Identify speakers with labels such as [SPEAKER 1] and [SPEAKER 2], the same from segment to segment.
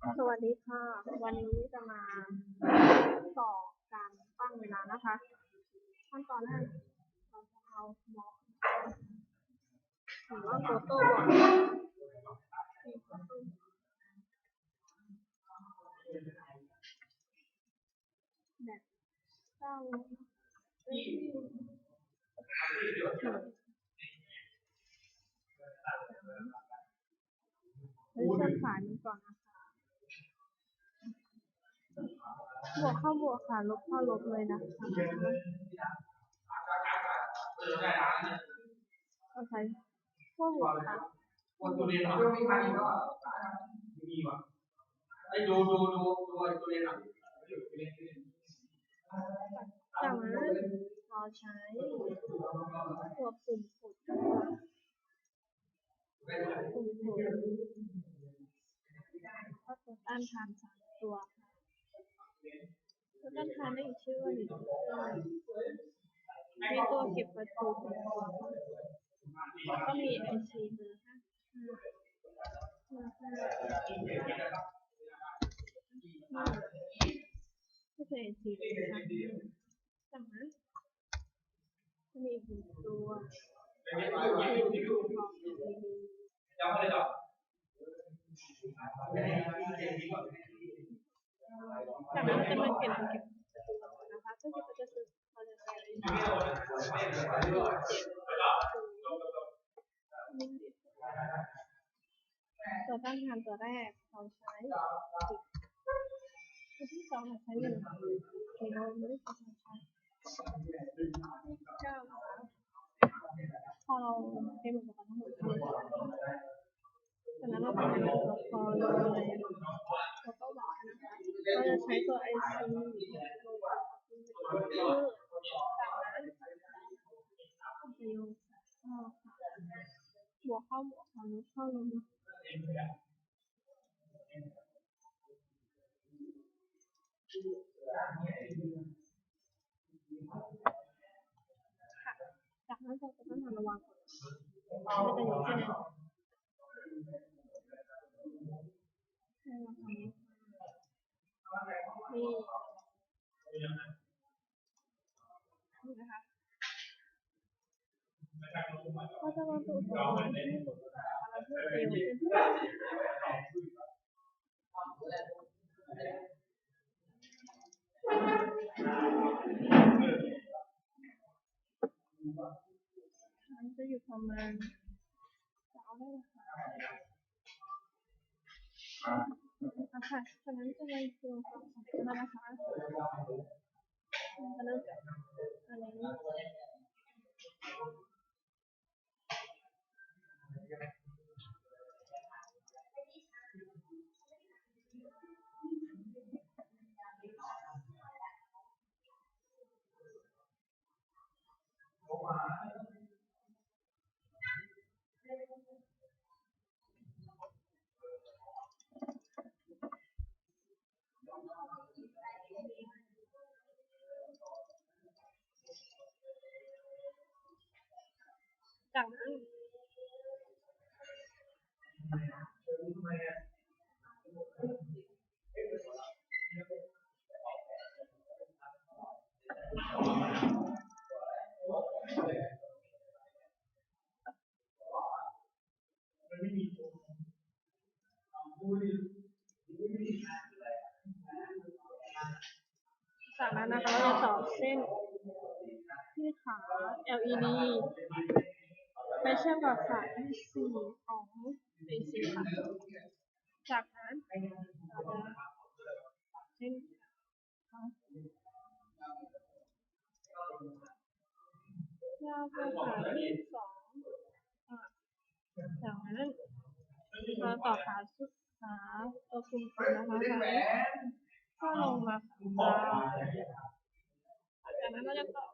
[SPEAKER 1] สวัสดีค่ะ วันนี้จะมาต่อการตั้งเวลานะคะ ขั้นตอนแรกเราจะเอาบล็อกหรือว่าโฟโต้บอกนี่โฟโต้แบบเศร้าเอ้ยเฮ้ยเชือกสายมันก่อนนะคะ บวกเข้าบวกค่ะ ลบเข้าลบเลยนะคะเราใช้ขั้วบวกค่ะ
[SPEAKER 2] คนตัวเรียนหน่อยไม่มีกแล้วอ่มีว่ะไอ้ดูดูดูดูไอ้ตัวเรียนหน่อย
[SPEAKER 1] จากนั้นเราใช้ตัวปุ่มกดปุ่มกดก็ตัวต้านทานสามตัว ค่ะตัวต้านทานได้อีกชื่อว่าหนึ่งมีตัวเก็บประตัวค่ะแล้วก็มีไอซีเบอร์ห้าห้าห้าห้าก็คือไอซีเบอร์ห้าห้าจากนั้นจะมีอีกหนึ่งตัวคือตัวของ
[SPEAKER 2] จำไม่ได้หรอ
[SPEAKER 1] จากนั้นจะมาเปลี่ยนเป็นเก็บประตูนะคะซึ่งเก็บประตูเราจะใช้ตัวตั้งทานตัวแรกเราใช้สิบตัวที่สองเราใช้หนึ่งกิโลเมตรต่อชั่วโมงเก้าะคะพอเราเต็มอุปกรณ์ทั้งหมดเลยจากนั้นเราไปหาตัวพอเลยแล้วก็บอก นะคะเราจะใช้ตัว IC คือจากนั้นจะโยงเข้าค่ะบวกเข้าบวกเข้าลบเข้าลบค่ะจากนั้นเราจะต้องทำระวังก่อนมันจะอยู่ที่ไหนให้เราทำนี้นี่ นี่นะคะก็จะมาสู่สองที่หลุดอะไรที่เร็วขึ้นมันจะอยู่ประมาณจะเอาได้เลยค่ะอะค่ะฉะนั้นจะเป็นตัวของสองแล้วนะคะมันจะเริ่มจากอันนี้ จากนั้นจากนั้นนะคะเราจะต่อเส้นที่ขา LED ไปเชื่อมกับสายสี่ของ AC ค่ะจากนั้นเราจะเส้นค่ะยาวไปสายที่สองจากนั้นเราต่อขาสุดขาตัวคุมกันนะคะก็ลงมาค่ะจากนั้นเราจะต่อ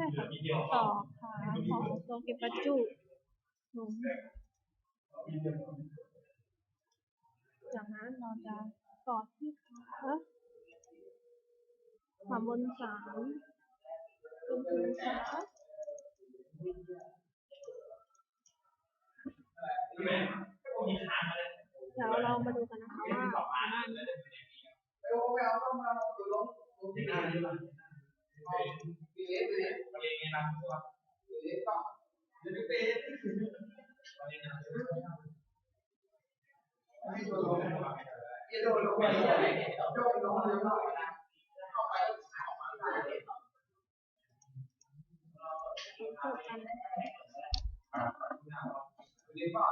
[SPEAKER 1] ช่ค่ะต่อขาของตัวเก็บประจุลงจากนั้นเราจะต่อที่ขาขาบนสามเป็นคือขา
[SPEAKER 2] มีทางอะไร
[SPEAKER 1] จดี๋ยวเรามาดูกันนะคะว่าสามารถ
[SPEAKER 2] ที่งา นนี้มันประเด็นไงนะตัวเดี๋ยวนี้เป็นประเด็นนะไม่โดนลงไม่โดนลงไม่โดนลงไม่โดนลงนะเข้าไปเข้ามาได้
[SPEAKER 1] สูตรกัน
[SPEAKER 2] เรียนว่า